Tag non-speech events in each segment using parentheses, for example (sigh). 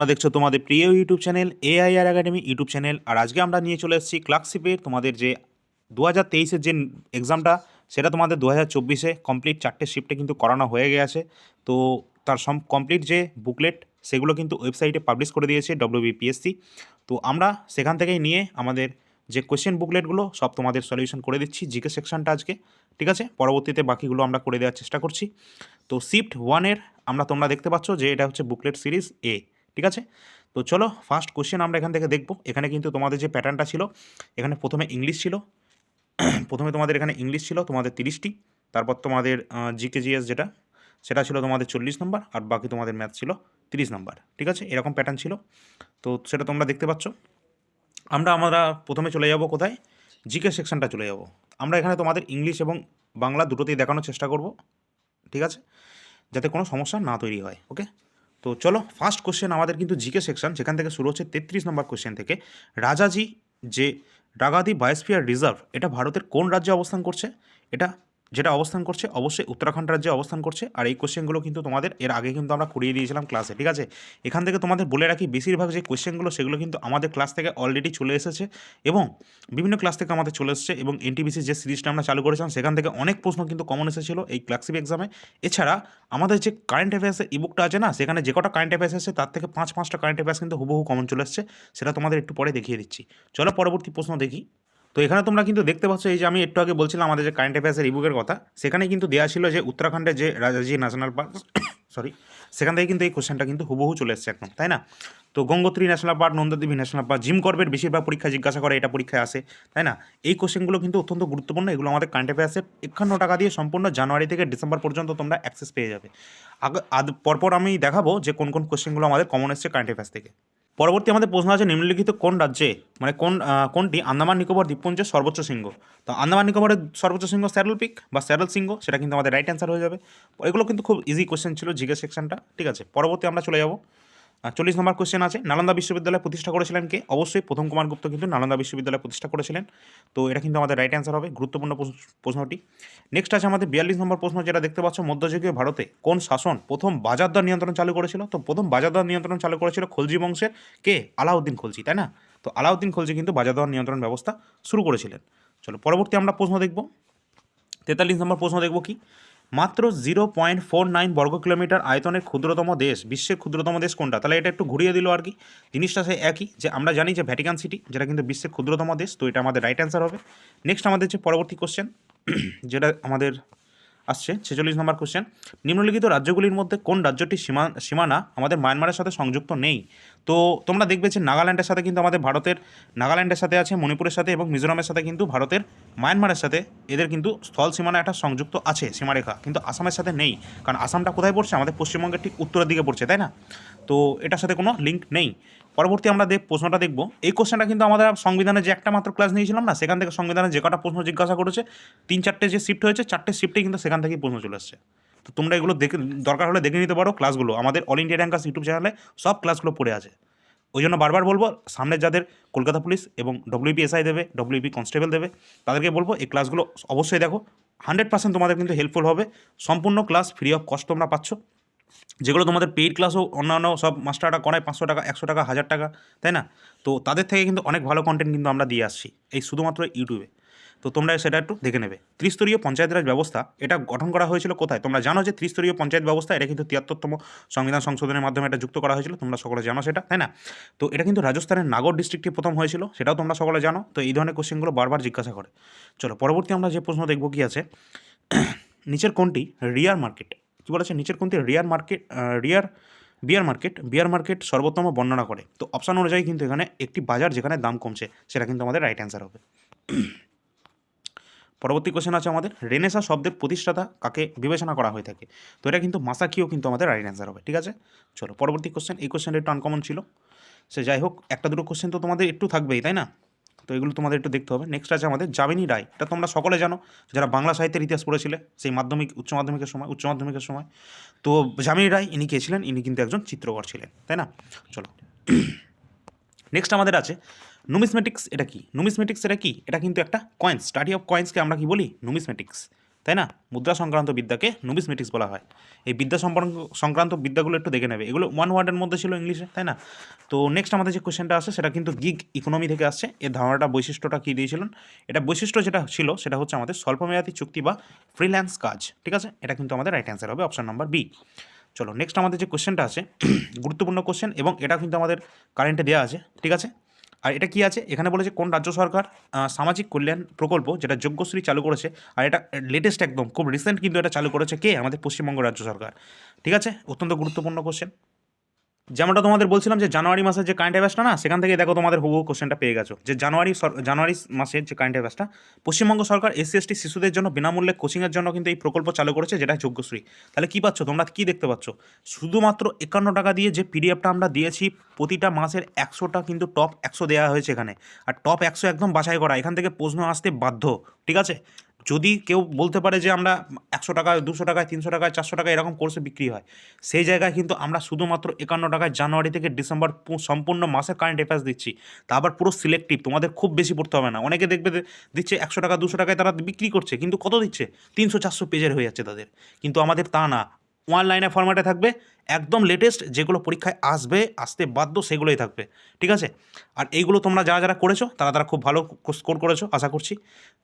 দেখছ তোমাদের প্রিয় YouTube channel AIR academy YouTube channel. আর আজকে আমরা নিয়ে চলে এসেছি ক্লার্কশিপের তোমাদের যে দু হাজার তেইশের যে এক্সামটা সেটা তোমাদের দু হাজার চব্বিশে কমপ্লিট চারটে শিফটে কিন্তু করানো হয়ে গেছে। তো তার সম কমপ্লিট যে বুকলেট সেগুলো কিন্তু ওয়েবসাইটে পাবলিশ করে দিয়েছে ডব্লিউবিপিএসসি তো আমরা সেখান থেকেই নিয়ে আমাদের যে কোয়েশ্চেন বুকলেটগুলো সব তোমাদের সলিউশন করে দিচ্ছি জিকে সেকশনটা আজকে। ঠিক আছে? পরবর্তীতে বাকিগুলো আমরা করে দেওয়ার চেষ্টা করছি। তো শিফট ওয়ানের আমরা তোমরা দেখতে পাচ্ছ যে এটা হচ্ছে বুকলেট সিরিজ এ ঠিক আছে? তো চলো ফার্স্ট কোশ্চেন আমরা এখান থেকে দেখব। এখানে কিন্তু তোমাদের যে প্যাটার্নটা ছিল, এখানে প্রথমে ইংলিশ ছিল। (clears throat) প্রথমে তোমাদের এখানে ইংলিশ ছিল, তোমাদের তিরিশটি। তারপর তোমাদের জিকে জিএস যেটা, সেটা ছিল তোমাদের চল্লিশ নম্বর আর বাকি তোমাদের ম্যাথ ছিল তিরিশ নম্বর ঠিক আছে? এরকম প্যাটার্ন ছিল। তো সেটা তোমরা দেখতে পাচ্ছ। আমরা আমরা প্রথমে চলে যাব কোথায়? জিকে সেকশনটা চলে যাব। আমরা এখানে তোমাদের ইংলিশ এবং বাংলা দুটোতেই দেখানোর চেষ্টা করব। ঠিক আছে? যাতে কোনো সমস্যা না তৈরি হয় ওকে তো চলো ফার্স্ট কোশ্চেন আমাদের কিন্তু জিকে সেকশন যেখান থেকে শুরু হচ্ছে তেত্রিশ নম্বর কোশ্চেন থেকে। রাজাজি যে রাগাদি বায়োস্ফিয়ার রিজার্ভ এটা ভারতের কোন রাজ্যে অবস্থান করছে? এটা যেটা অবস্থান করছে, অবশ্যই উত্তরাখণ্ড রাজ্যে অবস্থান করছে। আর এই কোশ্চেনগুলো কিন্তু তোমাদের এর আগে কিন্তু আমরা করিয়ে দিয়েছিলাম ক্লাসে ঠিক আছে? এখান থেকে তোমাদের বলে রাখি, বেশিরভাগ যে কোশ্চেনগুলো সেগুলো কিন্তু আমাদের ক্লাস থেকে অলরেডি চলে এসেছে এবং বিভিন্ন ক্লাস থেকে আমাদের চলে এসেছে এবং এনটিবিসি যে সিরিজটা আমরা চালু করেছিলাম, সেখান থেকে অনেক প্রশ্ন কিন্তু কমন এসেছিল এই ক্লাসিপ এক্সামে এছাড়া আমাদের যে কারেন্ট অ্যাফেয়ার্সের ইবুকটা আছে না, সেখানে যে কটা কারেন্ট অ্যাফেয়ার্স আছে তার থেকে পাঁচ পাঁচটা কারেন্ট অ্যাফেয়ার্স কিন্তু হুবহু কমন চলে এসেছে, সেটা তোমাদের একটু পরে দেখিয়ে দিচ্ছি। চলো পরবর্তী প্রশ্ন দেখি। তো এখানে তোমরা কিন্তু দেখতে পাচ্ছ এই যে আমি একটু আগে বলছিলাম আমাদের যে কারেন্ট অ্যাফেয়ার্সের ইবুকের কথা, সেখানে কিন্তু দেওয়া ছিল যে উত্তরাখণ্ডের যে রাজাজি ন্যাশনাল পার্ক সরি সেখান থেকে কিন্তু এই কোশ্চেনটা কিন্তু হুবহু চলে এসছে একদম, তাই না? তো Gangotri national park Nandadevi national park Jim Corbett বেশিরভাগ পরীক্ষা জিজ্ঞাসা করে এটা পরীক্ষায় আসে, তাই না? এই কোশ্চেনগুলো কিন্তু অত্যন্ত গুরুত্বপূর্ণ, এগুলো আমাদের কারেন্ট অ্যাফেয়ার্সের একান্ন টাকা দিয়ে সম্পূর্ণ জানুয়ারি থেকে ডিসেম্বর পর্যন্ত তোমরা অ্যাক্সেস পেয়ে যাবে। আগে পরপর আমি দেখাবো যে কোন কোন কোশ্চেনগুলো আমাদের কমন এসছে কারেন্ট অ্যাফেয়ার্স থেকে। পরবর্তী আমাদের প্রশ্ন আছে, নিম্নলিখিত কোন রাজ্যে মানে কোন কোনটি আন্দামান নিকোবর দ্বীপপুঞ্জের সর্বোচ্চ শৃঙ্গ? তো আন্দামান নিকোবরের সর্বোচ্চ শৃঙ্গ স্যারল পিক বা স্যারল শৃঙ্গ, সেটা কিন্তু আমাদের রাইট অ্যান্সার হয়ে যাবে। এগুলো কিন্তু খুব ইজি কোশ্চেন ছিল জিগে সেকশনটা ঠিক আছে? পরবর্তী আমরা চলে যাব। চল্লিশ নম্বর কোয়েশ্চেন আছে, নালন্দা বিশ্ববিদ্যালয় প্রতিষ্ঠা করেছিলেন কে? অবশ্যই প্রথম কুমার গুপ্ত কিন্তু নালন্দা বিশ্ববিদ্যালয় প্রতিষ্ঠা করেছিলেন। তো এটা কিন্তু আমাদের রাইট অ্যান্সার হবে, গুরুত্বপূর্ণ প্রশ্ন- প্রশ্নটি। নেক্সট আছে আমাদের বিয়াল্লিশ নম্বর প্রশ্ন, যেটা দেখতে পাচ্ছ মধ্যযুগীয় ভারতে কোন শাসন প্রথম বাজার দর নিয়ন্ত্রণ চালু করেছিল? তো প্রথম বাজার দর নিয়ন্ত্রণ চালু করেছিল খলজি বংশের কে? আলাউদ্দিন খলজি, তাই না? তো আলাউদ্দিন খলজি কিন্তু বাজার দর নিয়ন্ত্রণ ব্যবস্থা শুরু করেছিলেন। চলো পরবর্তী আমরা প্রশ্ন দেখব। তেতাল্লিশ নম্বর প্রশ্ন দেখব কি? মাত্র জিরো পয়েন্ট ফোর নাইন বর্গ কিলোমিটার আয়তনের ক্ষুদ্রতম দেশ, বিশ্বের ক্ষুদ্রতম দেশ কোনটা? তাহলে এটা একটু ঘুরিয়ে দিল আর কি। জিনিসটা সে একই, যে আমরা জানি যে ভ্যাটিকান সিটি যেটা কিন্তু বিশ্বের ক্ষুদ্রতম দেশ, তো এটা আমাদের রাইট অ্যান্সার হবে। নেক্সট আমাদের যে পরবর্তী কোশ্চেন (clears throat) যেটা আমাদের আসছে, ছেচল্লিশ নম্বর কোশ্চেন নিম্নলিখিত রাজ্যগুলির মধ্যে কোন রাজ্যটির সীমা, সীমানা আমাদের মায়ানমারের সাথে সংযুক্ত নেই? তো তোমরা দেখবে যে নাগাল্যান্ডের সাথে কিন্তু আমাদের ভারতের, নাগাল্যান্ডের সাথে আছে, মণিপুরের সাথে এবং মিজোরামের সাথে কিন্তু ভারতের মায়ানমারের সাথে এদের কিন্তু স্থল সীমানা একটা সংযুক্ত আছে, সীমারেখা। কিন্তু আসামের সাথে নেই। কারণ আসামটা কোথায় পড়ছে? আমাদের পশ্চিমবঙ্গের ঠিক উত্তরের দিকে পড়ছে, তাই না? তো এটার সাথে কোনো লিঙ্ক নেই। পরবর্তী আমরা দেখ প্রশ্নটা দেখব। এই কোশ্চেনটা কিন্তু আমাদের সংবিধানে যে একটা মাত্র ক্লাস নিয়েছিলাম না, সেখান থেকে সংবিধানে যে কটা প্রশ্ন জিজ্ঞাসা করেছে, তিন চারটে যে শিফট হয়েছে, চারটে শিফটে কিন্তু সেখান থেকেই প্রশ্ন চলে আসছে। তো তোমরা এগুলো দেখে দরকার হলে দেখে নিতে পারো ক্লাসগুলো আমাদের অল ইন্ডিয়া র্যাঙ্কাস ইউটিউব চ্যানেলে সব ক্লাসগুলো পড়ে আছে। ওই জন্য বারবার বলব সামনে যাদের কলকাতা পুলিশ এবং ডব্লিউপি এসআই দেবে ডব্লিউপি কনস্টেবল দেবে, তাদেরকে বলব এই ক্লাসগুলো অবশ্যই দেখো। হান্ড্রেড পার্সেন্ট তোমাদের কিন্তু হেল্পফুল হবে। সম্পূর্ণ ক্লাস ফ্রি অফ কস্ট তোমরা পাচ্ছ। যেগুলো তোমাদের পেইড ক্লাসও অন্যান্য সব মাস্টাররা করায় পাঁচশো টাকা, একশো টাকা, হাজার টাকা, তাই না? তো তাদের থেকে কিন্তু অনেক ভালো কন্টেন্ট কিন্তু আমরা দিয়ে আসছি এই শুধুমাত্র ইউটিউবে তো তোমরা সেটা একটু দেখে নেবে। ত্রিস্তরীয় পঞ্চায়েত রাজ ব্যবস্থা, এটা গঠন করা হয়েছিল কোথায়? তোমরা জানো যে ত্রিস্তরীয় পঞ্চায়েত ব্যবস্থা, এটা কিন্তু তিয়াত্তরতম সংবিধান সংশোধনের মাধ্যমে এটা যুক্ত করা হয়েছিল, তোমরা সকলে জানো সেটা, তাই না? তো এটা কিন্তু রাজস্থানের নাগর ডিস্ট্রিক্টে প্রথম হয়েছিল, সেটাও তোমরা সকলে জানো। তো এই ধরনের কোশ্চেনগুলো বারবার জিজ্ঞাসা করে। চলো, পরবর্তী আমরা যে প্রশ্ন দেখব কি আছে, নিচের কোনটি? Rear market. কী বলেছে নিচের কোনটি? Rear market rear, bear market. Bear market সর্বোত্তম বর্ণনা করে। তো অপশান অনুযায়ী কিন্তু এখানে একটি বাজার যেখানে দাম কমছে, সেটা কিন্তু আমাদের রাইট অ্যান্সার হবে। পরবর্তী কোশ্চেন আছে আমাদের। রেনেসা শব্দের প্রতিষ্ঠাতা কাকে বিবেচনা করা হয়ে থাকে? তো এটা কিন্তু মাসাকিও কিন্তু আমাদের রাইট অ্যান্সার হবে, ঠিক আছে? চলো, পরবর্তী কোশ্চেন এই কোশ্চেনটা একটু আনকমন ছিল। সে যাই হোক, একটা দুটো কোশ্চেন তো তোমাদের একটু থাকবেই, তাই না? তো এগুলো তোমাদের একটু দেখতে হবে। নেক্সট আছে আমাদের যামিনী রায়। এটা তোমরা সকলে জানো, যারা বাংলা সাহিত্যের ইতিহাস পড়েছিলে, সেই মাধ্যমিক, উচ্চ মাধ্যমিকের সময়, উচ্চ মাধ্যমিকের সময়। তো যামিনী রায়, ইনি কে ছিলেন? ইনি কিন্তু একজন চিত্রকর ছিলেন, তাই না? চলো। নেক্সট আমাদের আছে নুমিসমেটিক্স এটা কি? নুমিসমেটিক্স এটা কি? এটা কিন্তু একটা কয়েন্স স্টাডি অফ কয়েন্সকে আমরা কি বলি? নুমিসমেটিক্স তাই না? মুদ্রা সংক্রান্ত বিদ্যাকে নুবিস নুমিসমেটিক্স বলা হয়। এই বিদ্যা সংক্রান্ত বিদ্যাগুলো একটু দেখে নেবে। এগুলো ওয়ান ওয়ার্ডের মধ্যে ছিল ইংলিশে, তাই না? তো নেক্সট আমাদের যে কোশ্চেনটা আসে সেটা কিন্তু গিগ ইকোনমি থেকে আসছে। এর ধারণাটা, বৈশিষ্ট্যটা কী দিয়েছিলেন? এটা বৈশিষ্ট্য যেটা ছিল, সেটা হচ্ছে আমাদের স্বল্পমেয়াদী চুক্তি বা ফ্রিল্যান্স কাজ, ঠিক আছে? এটা কিন্তু আমাদের রাইট অ্যান্সার হবে অপশন নাম্বার বি চলো নেক্সট আমাদের যে কোশ্চেনটা আছে, (clears throat) গুরুত্বপূর্ণ কোশ্চেন এবং এটা কিন্তু আমাদের কারেন্টে দেওয়া আছে, ঠিক আছে? আর এটা কি আছে? এখানে বলেছে কোন রাজ্য সরকার সামাজিক কল্যাণ প্রকল্প যেটা যোগ্যশ্রী চালু করেছে, আর এটা লেটেস্ট একদম, খুব রিসেন্ট কিন্তু এটা চালু করেছে কে? আমাদের পশ্চিমবঙ্গ রাজ্য সরকার। ঠিক আছে? অত্যন্ত গুরুত্বপূর্ণ কোশ্চেন যেমনটা তোমাদের বলছিলাম যে জানুয়ারি মাসের যে কারেন্ট অ্যাফেয়ার্সটা না, সেখান থেকে দেখো তোমাদের হুবহু কোশ্চেনটা পেয়ে গেছো। যে জানুয়ারি জানুয়ারি মাসের যে কারেন্ট অ্যাফেয়ার্সটা পশ্চিমবঙ্গ সরকার এসসি এসটি শিশুদের জন্য বিনামূল্যে কোচিংয়ের জন্য কিন্তু এই প্রকল্প চালু করেছে, যেটা যোগ্যশ্রী তাহলে কী পাচ্ছ? তোমরা কী দেখতে পাচ্ছ? শুধুমাত্র একান্ন টাকা দিয়ে যে পিডিএফটা আমরা দিয়েছি, প্রতিটা মাসের একশোটা কিন্তু টপ একশো দেওয়া হয়েছে এখানে। আর টপ একশো একদম বাছাই করা, এখান থেকে প্রশ্ন আসতে বাধ্য, ঠিক আছে? যদি কেউ বলতে পারে যে আমরা একশো টাকায়, দুশো টাকায়, তিনশো টাকায়, চারশো টাকায় এরকম কোর্সে বিক্রি হয়, সেই জায়গায় কিন্তু আমরা শুধুমাত্র একান্ন টাকায় জানুয়ারি থেকে ডিসেম্বর সম্পূর্ণ মাসের কারেন্ট অ্যাফেয়ার্স দিচ্ছি। তা আবার পুরো সিলেক্টিভ তোমাদের খুব বেশি পড়তে হবে না। অনেকে দেখবে দিচ্ছে একশো টাকা, দুশো টাকায় তারা বিক্রি করছে, কিন্তু কত দিচ্ছে? তিনশো, চারশো পেজের হয়ে যাচ্ছে তাদের। কিন্তু আমাদের তা না। ওয়ান লাইনের ফরম্যাটে থাকবে একদম লেটেস্ট যেগুলো পরীক্ষায় আসবে, আসতে বাধ্য সেগুলোই থাকবে। ঠিক আছে? আর এইগুলো তোমরা যারা যারা করেছ, তারা তারা খুব ভালো স্কোর করেছ, আশা করছি।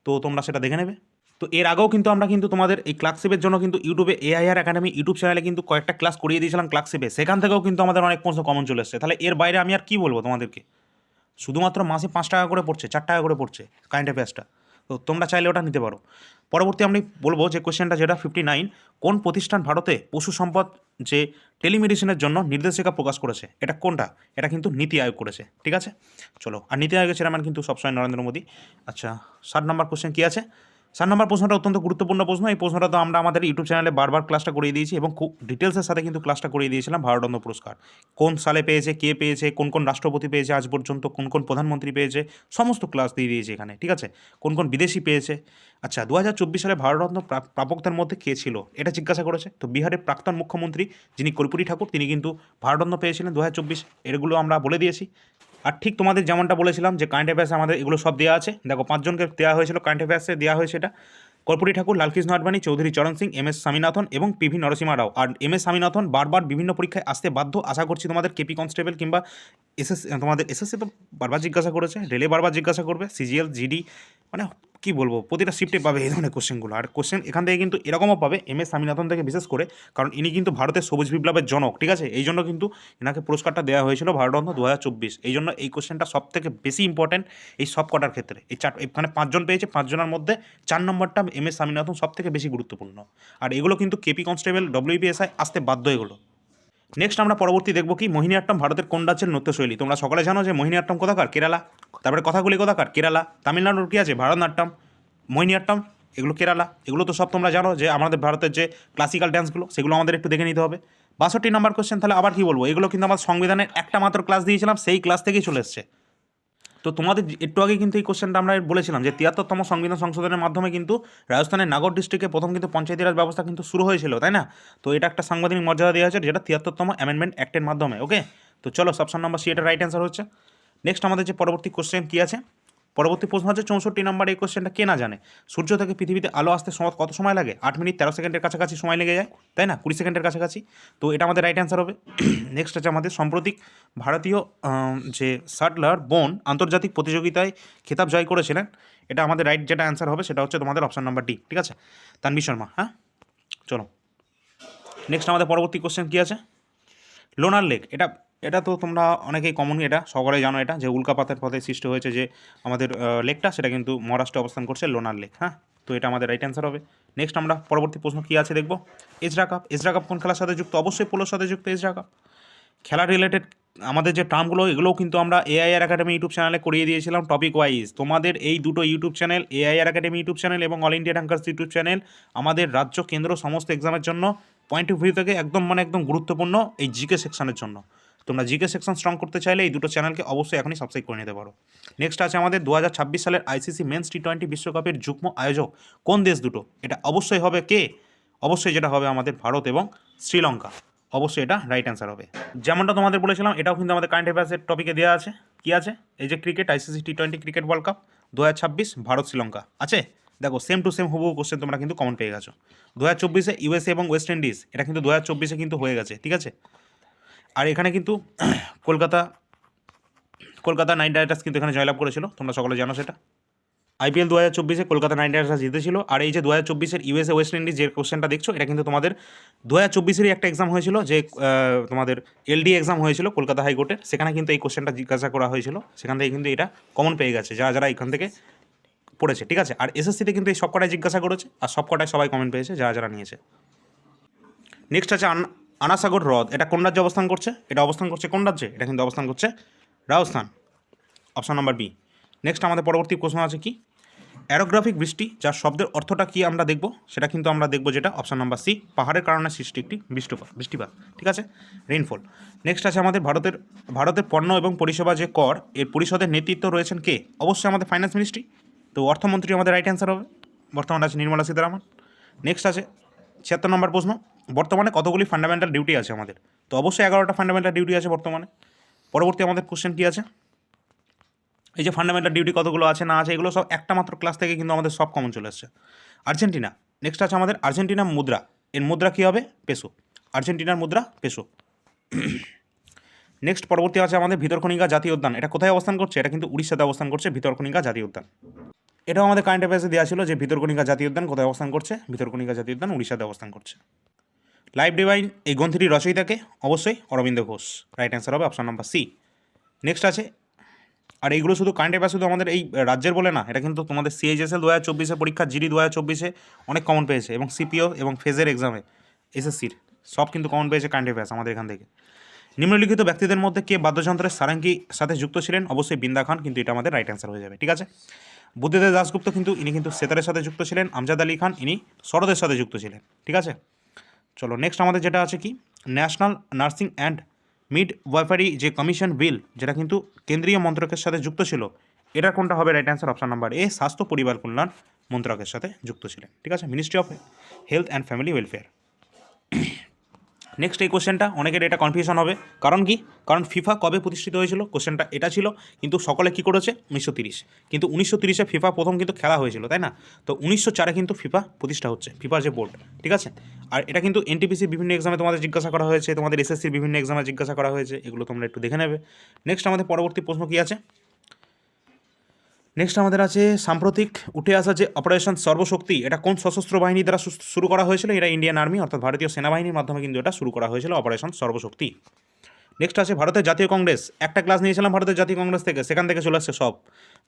তো তোমরা সেটা দেখে নেবে। তো এর আগেও কিন্তু আমরা কিন্তু তোমাদের এই ক্লাসশিপের জন্য কিন্তু ইউটিউবে এআইআর একাডেমি ইউটিউব চ্যানেলে কিন্তু কয়েকটা ক্লাস করিয়ে দিয়েছিলাম ক্লাসশিপে সেখান থেকেও কিন্তু আমাদের অনেক প্রশ্ন কমন চলে এসেছে। তাহলে এর বাইরে আমি আর কী বলব তোমাদেরকে? শুধুমাত্র মাসে পাঁচ টাকা করে পড়ছে, চার টাকা করে পড়ছে কারেন্ট অ্যাফেয়ার্সটা তো তোমরা চাইলে ওটা নিতে পারো। পরবর্তী আমি বলব যে কোয়েশ্চেনটা যেটা ফিফটি নাইন কোন প্রতিষ্ঠান ভারতে পশু সম্পদ যে টেলিমেডিসিনের জন্য নির্দেশিকা প্রকাশ করেছে, এটা কোনটা? এটা কিন্তু নীতি আয়োগ করেছে, ঠিক আছে? চলো, আর নীতি আয়োগের চেয়ারম্যান কিন্তু সবসময় নরেন্দ্র মোদী। আচ্ছা ষাট নম্বর কোয়েশ্চেন কী আছে? ষাট নম্বর প্রশ্নটা অত্যন্ত গুরুত্বপূর্ণ প্রশ্ন। এই প্রশ্নটা তো আমরা আমাদের ইউটিউব চ্যানেলে বারবার ক্লাসটা করিয়ে দিয়েছি এবং খুব ডিটেলসের সাথে কিন্তু ক্লাসটা করিয়ে দিয়েছিলাম ভারতরত্ন পুরস্কার। কোন সালে পেয়েছে, কে পেয়েছে, কোন কোন রাষ্ট্রপতি পেয়েছে আজ পর্যন্ত, কোন কোন প্রধানমন্ত্রী পেয়েছে, সমস্ত ক্লাস দিয়ে দিয়েছি এখানে, ঠিক আছে? কোন কোন বিদেশি পেয়েছে? আচ্ছা দু হাজার চব্বিশ সালে ভারতরত্ন প্রা- প্রাপকদের মধ্যে কে ছিল? এটা জিজ্ঞাসা করেছে। তো বিহারের প্রাক্তন মুখ্যমন্ত্রী যিনি কর্পূরী ঠাকুর, তিনি কিন্তু ভারতরত্ন পেয়েছিলেন দু হাজার চব্বিশ এগুলো আমরা বলে দিয়েছি। আর ঠিক তোমাদের যেমনটা বলেছিলাম যে কারেন্ট অ্যাফেয়ার্সে আমাদের এগুলো সব দেওয়া আছে। দেখো, পাঁচজনকে দেওয়া হয়েছিল কারেন্ট অ্যাফেয়ার্সে দেওয়া হয়েছে এটা কর্পূরী ঠাকুর, লালকৃষ্ণ আডবাণী, চৌধুরী চরণ সিং, এম এস স্বামীনাথন এবং পিভি নরসিমা রাও। আর এম এস স্বামীনাথন বারবার বিভিন্ন পরীক্ষায় আসতে বাধ্য। আশা করছি তোমাদের কেপি কনস্টেবল কিংবা এসএস তোমাদের এসএসসি তো বারবার জিজ্ঞাসা করেছে, রেলে বারবার জিজ্ঞাসা করবে সিজিএল জিডি মানে কি বলব? প্রতিটা শিফটে পাবে এই ধরনের কোশ্চেনগুলো আর কোশ্চেন এখান থেকে কিন্তু এরকমও পাবে এম এস স্বামীনাথন থেকে বিশেষ করে, কারণ ইনি কিন্তু ভারতের সবুজ বিপ্লবের জনক, ঠিক আছে? এই জন্য কিন্তু এনাকে পুরস্কারটা দেওয়া হয়েছিল ভারতরত্ন দু হাজার চব্বিশ। এই জন্য এই কোশ্চেনটা সব থেকে বেশি ইম্পর্ট্যান্ট এই সব কটার ক্ষেত্রে। এই চার, এখানে পাঁচজন পেয়েছে, পাঁচজনের মধ্যে চার নম্বরটা এম এস স্বামীনাথন সব থেকে বেশি গুরুত্বপূর্ণ। আর এগুলো কিন্তু কেপি কনস্টেবল ডব্লিউবিএসআই আসতে বাধ্য এগুলো। নেক্সট আমরা পরবর্তী দেখব কি মোহিনীআট্টম ভারতের কোন রাজ্যের নৃত্যশৈলী। তোমরা সকলে জানো যে মোহিনীআট্টম কোথাকার? কেরালা। তারপরে কথাগুলি কোথাকার? কেরালা। তামিলনাড়ুর কি আছে? ভারতনাট্যম। মোহিনীআট্টম এগুলো কেরালা। এগুলো তো সব তোমরা জানো যে আমাদের ভারতের যে ক্লাসিক্যাল ড্যান্সগুলো সেগুলো আমাদের একটু দেখে নিতে হবে। বাষট্টি নম্বর কোশ্চেন তাহলে আবার কি বলব? এগুলো কিন্তু আমার সংবিধানের একটা মাত্র ক্লাস দিয়েছিলাম, সেই ক্লাস থেকেই চলে এসছে। তো তোমাদের একটু আগে কিন্তু এই কোশ্চেনটা আমরা বলেছিলাম যে তিয়াত্তরতম সংবিধান সংশোধনের মাধ্যমে কিন্তু রাজস্থানের নাগর ডিস্ট্রিক্টে প্রথম কিন্তু পঞ্চায়েতি রাজ ব্যবস্থা কিন্তু শুরু হয়েছিল, তাই না? তো এটা একটা সাংবাদিক মর্যাদা দেওয়া হয়েছে, যেটা তিয়াত্তরতম অ্যামেন্ডমেন্ট অ্যাক্টের মাধ্যমে ওকে তো চলো সপশন নাম্বার সি এটা রাইট অ্যান্সার হচ্ছে। নেক্সট আমাদের যে পরবর্তী কোশ্চেন কী আছে? পরবর্তী প্রশ্ন হচ্ছে, চৌষট্টি নম্বর এই কোশ্চেনটা কে না জানে? সূর্য থেকে পৃথিবীতে আলো আসতে সময় কত সময় লাগে? আট মিনিট, তেরো সেকেন্ডের কাছাকাছি সময় লেগে যায়, তাই না? কুড়ি সেকেন্ডের কাছাকাছি। তো এটা আমাদের রাইট অ্যান্সার হবে। (clears throat) নেক্সট আছে আমাদের সাম্প্রতিক ভারতীয় যে সাটলার বোন আন্তর্জাতিক প্রতিযোগিতায় খেতাব জয় করেছিলেন, এটা আমাদের রাইট যেটা অ্যান্সার হবে, সেটা হচ্ছে তোমাদের অপশন নাম্বার ডি ঠিক আছে? তানভি শর্মা হ্যাঁ? চলো। নেক্সট আমাদের পরবর্তী কোশ্চেন কী আছে? লোনার লেক এটা এটা তো তোমরা অনেকেই কমন এটা সকলে জানো এটা, যে উল্কাপাতের পথে সৃষ্টি হয়েছে যে আমাদের লেকটা, সেটা কিন্তু মহারাষ্ট্রে অবস্থান করছে, লোনার লেক হ্যাঁ? তো এটা আমাদের রাইট অ্যান্সার হবে। নেক্সট আমরা পরবর্তী প্রশ্ন কী আছে দেখব? এজরা কাপ এজরা কাপ কোন খেলার সাথে যুক্ত? অবশ্যই পোলোর সাথে যুক্ত এজরা কাপ খেলা রিলেটেড আমাদের যে টার্মগুলো এগুলোও কিন্তু আমরা এআইআর একাডেমি ইউটিউব চ্যানেলে করিয়ে দিয়েছিলাম টপিক ওয়াইজ তোমাদের এই দুটো YouTube channel AIR academy YouTube channel এবং all India rankers YouTube channel আমাদের রাজ্য কেন্দ্র সমস্ত এক্সামের জন্য পয়েন্ট অফ ভিউ থেকে একদম মানে একদম গুরুত্বপূর্ণ এই জিকে সেকশনের জন্য। তোমরা জিকে সেকশন স্ট্রং করতে চাইলে এই দুটো চ্যানেলকে অবশ্যই এখনই সাবস্ক্রাইব করে নিতে পারো। নেক্সট আছে আমাদের দু হাজার ছাব্বিশ সালের আইসিসি মেন্স টি টোয়েন্টি বিশ্বকাপের যুগ্ম আয়োজক। কোন দেশ দুটো? এটা অবশ্যই হবে কে? অবশ্যই যেটা হবে আমাদের ভারত এবং শ্রীলঙ্কা। অবশ্যই এটা রাইট অ্যান্সার হবে। যেমনটা তোমাদের বলেছিলাম, এটাও কিন্তু আমাদের কারেন্ট অ্যাফেয়ার্সের টপিকে দেওয়া আছে। কি আছে? এই যে cricket ICC T twenty cricket world cup দু হাজার ছাব্বিশ ভারত শ্রীলঙ্কা। আছে? দেখো সেম টু সেম হবু কোশ্চেন তোমরা কিন্তু কমন পেয়ে গেছো। দু হাজার চব্বিশে ইউএসএ এবং ওয়েস্ট ইন্ডিজ এটা কিন্তু দু হাজার চব্বিশে কিন্তু হয়ে গেছে, ঠিক আছে? আর এখানে কিন্তু (clears throat) কলকাতা কলকাতা নাইট রাইডার্স কিন্তু এখানে জয়লাভ করেছিল, তোমরা সকলে জানো সেটা। আইপিএল দু হাজার চব্বিশে কলকাতা নাইট রাইডার্স জিতেছিল, আর এই যে দু হাজার চব্বিশের ইউএসএ ওয়েস্ট ইন্ডিজ যে কোশ্চেনটা দেখছ, এটা কিন্তু তোমাদের দু হাজার চব্বিশেরই একটা এক্সাম হয়েছিল, যে তোমাদের এলডি এক্সাম হয়েছিল কলকাতা হাইকোর্টের, সেখানে কিন্তু এই কোশ্চেনটা জিজ্ঞাসা করা হয়েছিল, সেখান থেকে কিন্তু এটা কমন পেয়ে গেছে, যারা যারা এখান থেকে পড়েছে, ঠিক আছে? আর এসএসসিতে কিন্তু এই সবকটাই জিজ্ঞাসা করেছে, আর সবকটাই সবাই কমেন্ট পেয়েছে, যারা যারা নিয়েছে। নেক্সট আছে আনাসাগর হ্রদ, এটা কোন রাজ্যে অবস্থান করছে? এটা অবস্থান করছে কোন রাজ্যে? এটা কিন্তু অবস্থান করছে Rajasthan. Option number B next আমাদের পরবর্তী প্রশ্ন আছে কি? অ্যারোগ্রাফিক বৃষ্টি, যার শব্দের অর্থটা কি আমরা দেখব? সেটা কিন্তু আমরা দেখব যেটা অপশন নাম্বার সি পাহাড়ের কারণে সৃষ্টি একটি বৃষ্টিপাত বৃষ্টিপাত, ঠিক আছে? রেইনফল নেক্সট আছে আমাদের ভারতের ভারতের পণ্য এবং পরিষেবা যে কর, এর পরিষদের নেতৃত্ব রয়েছেন কে? অবশ্যই আমাদের ফাইন্যান্স মিনিস্ট্রি তো অর্থমন্ত্রী আমাদের রাইট অ্যান্সার হবে। বর্তমানে আছে নির্মলা সীতারামন। নেক্সট আছে ছিয়াত্তর নম্বর প্রশ্ন, বর্তমানে কতগুলি ফান্ডামেন্টাল ডিউটি আছে আমাদের? তো অবশ্যই এগারোটা ফান্ডামেন্টাল ডিউটি আছে বর্তমানে। পরবর্তী আমাদের কোশ্চেন কী আছে? এই যে ফান্ডামেন্টাল ডিউটি কতগুলো আছে, না আছে, এগুলো সব একটা মাত্র ক্লাস থেকে কিন্তু আমাদের সব কমন চলে আসছে। আর্জেন্টিনা নেক্সট আছে আমাদের আর্জেন্টিনা মুদ্রা। এর মুদ্রা কী হবে? পেসো। আর্জেন্টিনার মুদ্রা, পেসো। নেক্সট পরবর্তী আছে আমাদের ভিতরকণিকা জাতীয় উদ্যান। এটা কোথায় অবস্থান করছে? এটা কিন্তু উড়িষ্যাতে অবস্থান করছে ভিতরকণিকা জাতীয় উদ্যান। এটাও আমাদের কারেন্ট অ্যাফেয়ার্সে দেওয়া ছিল যে ভিতরকণিকা জাতীয় উদ্যান কোথায় অবস্থান করছে? ভিতরকণিকা জাতীয় উদ্যান উড়িষ্যাতে অবস্থান করছে। লাইফ ডিভাইন এই গ্রন্থিটির রচয়িতাকে অবশ্যই অরবিন্দ ঘোষ। রাইট অ্যান্সার হবে অপশন নাম্বার সি নেক্সট আছে, আর এইগুলো শুধু কারেন্ট অ্যাফেয়ার শুধু আমাদের এই রাজ্যের বলে না, এটা কিন্তু তোমাদের সিএইচএসএল দু হাজার চব্বিশে পরীক্ষা জিডি দু হাজার চব্বিশে অনেক কমন পেয়েছে, এবং সিপিও এবং ফেজের এক্সামে এসএসসির সব কিন্তু কমন পেয়েছে কারেন্ট অ্যাফেয়ার্স আমাদের এখান থেকে। নিম্নলিখিত ব্যক্তিদের মধ্যে কে বাদ্যযন্ত্রের সারাঙ্গীর সাথে যুক্ত ছিলেন? অবশ্যই বৃন্দা খান, কিন্তু এটা আমাদের রাইট অ্যান্সার হয়ে যাবে। ঠিক আছে? বুদ্ধিদেব দাসগুপ্ত কিন্তু, ইনি কিন্তু সেতারের সাথে যুক্ত ছিলেন, আমজাদ আলী খান, ইনি শরদের সাথে যুক্ত ছিলেন, ঠিক আছে? চলো নেক্সট আমাদের যেটা আছে কি? National nursing and midwifery যে কমিশন বিল যেটা কিন্তু কেন্দ্রীয় মন্ত্রকের সাথে যুক্ত ছিল, এটা কোনটা হবে? Right answer option number A স্বাস্থ্য পরিবার কল্যাণ মন্ত্রকের সাথে যুক্ত ছিলেন, ঠিক আছে? Ministry of health and family welfare next এই কোশ্চেনটা অনেকের এটা কনফিউশন হবে। কারণ কি? কারণ ফিফা কবে প্রতিষ্ঠিত হয়েছিল? কোশ্চেনটা এটা ছিল, কিন্তু সকলে কি করেছে? উনিশশো তিরিশ। কিন্তু উনিশশো তিরিশে ফিফা প্রথম কিন্তু খেলা হয়েছিল, তাই না? তো উনিশশো চারে কিন্তু ফিফা প্রতিষ্ঠা হচ্ছে ফিফার যে বোর্ড ঠিক আছে? আর এটা কিন্তু এনটিপিসির বিভিন্ন এক্সামে তোমাদের জিজ্ঞাসা করা হয়েছে, তোমাদের এসএসসির বিভিন্ন এক্সামে জিজ্ঞাসা করা হয়েছে, এগুলো তোমরা একটু দেখে নেবে। নেক্সট আমাদের পরবর্তী প্রশ্ন কী আছে? নেক্সট আমাদের আছে সাম্প্রতিক উঠে আসা যে অপারেশন সর্বশক্তি এটা কোন সশস্ত্র বাহিনী দ্বারা শুরু করা হয়েছিল? এটা ইন্ডিয়ান আর্মি অর্থাৎ ভারতীয় সেনাবাহিনীর মাধ্যমে কিন্তু এটা শুরু করা হয়েছিল অপারেশন সর্বশক্তি নেক্সট আছে ভারতের জাতীয় কংগ্রেস। একটা ক্লাস নিয়েছিলাম ভারতের জাতীয় কংগ্রেস থেকে, সেখান থেকে চলে আসছে সব।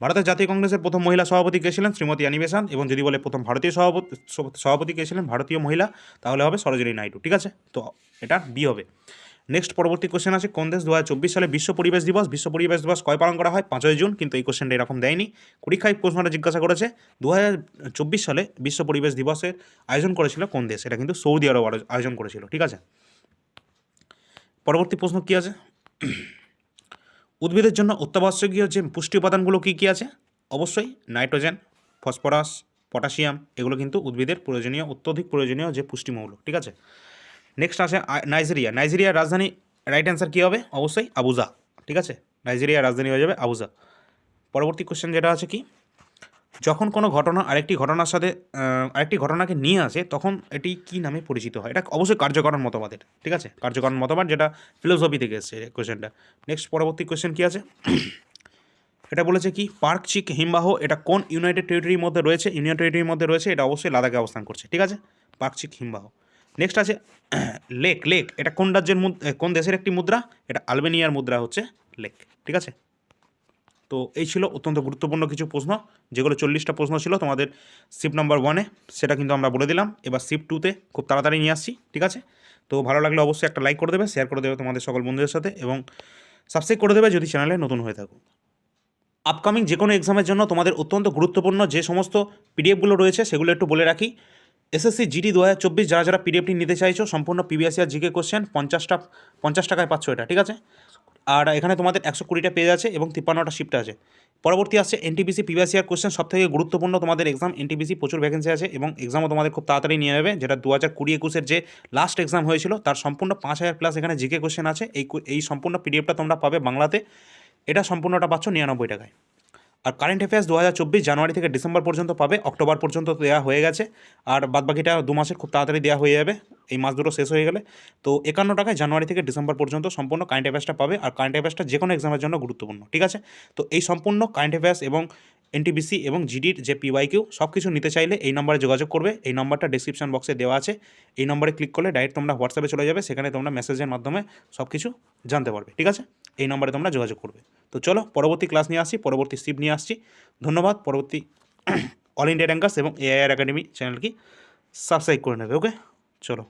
ভারতের জাতীয় কংগ্রেসের প্রথম মহিলা সভাপতি কে ছিলেন? শ্রীমতী আনি এবং যদি বলে প্রথম ভারতীয় সভাপতি সভাপতি কে ছিলেন? ভারতীয় মহিলা, তাহলে হবে সরোজিনী নাইডু। ঠিক আছে? তো এটা বি হবে। নেক্সট পরবর্তী কোশ্চেন আছে, কোন দেশ দুহাজার চব্বিশ সালে বিশ্ব পরিবেশ দিবস? বিশ্ব পরিবেশ দিবস কয় পালন করা হয়? পাঁচই জুন, কিন্তু এই কোশ্চেনটা এরকম দেয়নি। পরীক্ষায় প্রশ্নটা জিজ্ঞাসা করেছে, দুহাজার চব্বিশ সালে বিশ্ব পরিবেশ দিবসের আয়োজন করেছিল কোন দেশ? এটা কিন্তু সৌদি আরব আয়োজ- আয়োজন করেছিল, ঠিক আছে? পরবর্তী প্রশ্ন কী আছে? উদ্ভিদের জন্য অত্যাবশ্যকীয় যে পুষ্টি উপাদানগুলো কী কী আছে? অবশ্যই নাইট্রোজেন, ফসফরাস, পটাশিয়াম, এগুলো কিন্তু উদ্ভিদের প্রয়োজনীয়, অত্যধিক প্রয়োজনীয় যে পুষ্টিমৌল, ঠিক আছে? নেক্সট আছে আ- নাইজেরিয়া নাইজেরিয়ার রাজধানী রাইট অ্যান্সার কী হবে? অবশ্যই আবুজা ঠিক আছে? নাইজেরিয়ার রাজধানী হয়ে যাবে আবুজা পরবর্তী কোশ্চেন যেটা আছে কি? যখন কোনো ঘটনা, আরেকটি ঘটনার সাথে আরেকটি ঘটনাকে নিয়ে আসে, তখন এটি কি নামে পরিচিত হয়? এটা অবশ্যই কার্যকরণ মতবাদের। ঠিক আছে? কার্যকরণ মতবাদ যেটা ফিলোসফি থেকে এসেছে কোশ্চেনটা নেক্সট পরবর্তী কোয়েশ্চেন কী আছে? এটা বলেছে কি, পার্ক, চিক, হিমবাহ, এটা কোন ইউনাইটেড টেরিটরির মধ্যে রয়েছে? ইউনিয়ন টেরিটরির মধ্যে রয়েছে, এটা অবশ্যই লাদাখে অবস্থান করছে। ঠিক আছে? পার্ক, চিক, হিমবাহ। নেক্সট আছে লেক লেক এটা কোন রাজ্যের কোন দেশের একটি মুদ্রা? এটা আলবেনিয়ার মুদ্রা হচ্ছে লেক ঠিক আছে? তো এই ছিল অত্যন্ত গুরুত্বপূর্ণ কিছু প্রশ্ন, যেগুলো চল্লিশটা প্রশ্ন ছিল তোমাদের শিফট নাম্বার ওয়ানে সেটা কিন্তু আমরা বলে দিলাম। এবার শিফট টুতে খুব তাড়াতাড়ি নিয়ে আসছি, ঠিক আছে? তো ভালো লাগলে অবশ্যই একটা লাইক করে দেবে শেয়ার করে দেবে তোমাদের সকল বন্ধুদের সাথে এবং সাবস্ক্রাইব করে দেবে যদি চ্যানেলে নতুন হয়ে থাকো। আপকামিং যে কোনো এক্সামের জন্য তোমাদের অত্যন্ত গুরুত্বপূর্ণ যে সমস্ত পিডিএফগুলো রয়েছে, সেগুলো একটু বলে রাখি। এসএসসি জিডি দু হাজার চব্বিশ যারা যারা পিডিএফটি নিতে চাইছো, সম্পূর্ণ পিবিএসসি আর জিকে কোশ্চেন পঞ্চাশটা, পঞ্চাশ টাকায় পাচ্ছ এটা, ঠিক আছে? আর এখানে তোমাদের একশো কুড়িটা পেজ আছে এবং তিপ্পান্নটা শিফট আছে। পরবর্তী আসছে এনটিপিসি পিবিএসসি আর কোশ্চেন সব থেকে গুরুত্বপূর্ণ তোমাদের এক্সাম এনটিপিসি প্রচুর ভ্যাকেন্সি আছে এবং এক্সামও তোমাদের খুব তাড়াতাড়ি নিয়ে নেবে, যেটা দু হাজার কুড়ি একুশের যে লাস্ট এক্সাম হয়েছিল, তার সম্পূর্ণ পাঁচ হাজার প্লাস এখানে জিকে কোশ্চেন আছে। এই এই সম্পূর্ণ পিডিএফটা তোমরা পাবে বাংলাতে। এটা সম্পূর্ণটা পাচ্ছ নিরানব্বই টাকায়। আর কারেন্ট অ্যাফেয়ার্স দু হাজার চব্বিশ জানুয়ারি থেকে ডিসেম্বর পর্যন্ত পাবে, অক্টোবর পর্যন্ত দেওয়া হয়ে গেছে। আর বাদবাকিটা দু মাসের খুব তাড়াতাড়ি দেওয়া হয়ে যাবে, এই মাস দুটো শেষ হয়ে গেলে। তো একান্ন টাকায় জানুয়ারি থেকে ডিসেম্বর পর্যন্ত সম্পূর্ণ কারেন্ট অ্যাফেয়ার্সটা পাবে, আর কারেন্ট অ্যাফেয়ার্সটা যে কোনো এক্সামের জন্য গুরুত্বপূর্ণ, ঠিক আছে? তো এই সম্পূর্ণ কারেন্ট অ্যাফেয়ার্স এবং এনটিবিসি এবং জিডির যে পিওয়াই কিউ সব কিছু নিতে চাইলে এই নম্বরে যোগাযোগ করবে। এই নম্বরটা ডিসক্রিপশন বক্সে দেওয়া আছে। এই নম্বরে ক্লিক করলে ডাইরেক্ট তোমরা হোয়াটসঅ্যাপে চলে যাবে। সেখানে তোমরা মেসেজের মাধ্যমে সব কিছু জানতে পারবে। ঠিক আছে? এই নম্বরে তোমরা যোগাযোগ করবে। তো চলো, পরবর্তী ক্লাস নিয়ে আসছি পরবর্তী সিপ নিয়ে আসছি। ধন্যবাদ। পরবর্তী অল ইন্ডিয়া র্যাঙ্কার্স এবং এআইআর একাডেমি চ্যানেলকে সাবস্ক্রাইব করে নেবে ওকে চলো।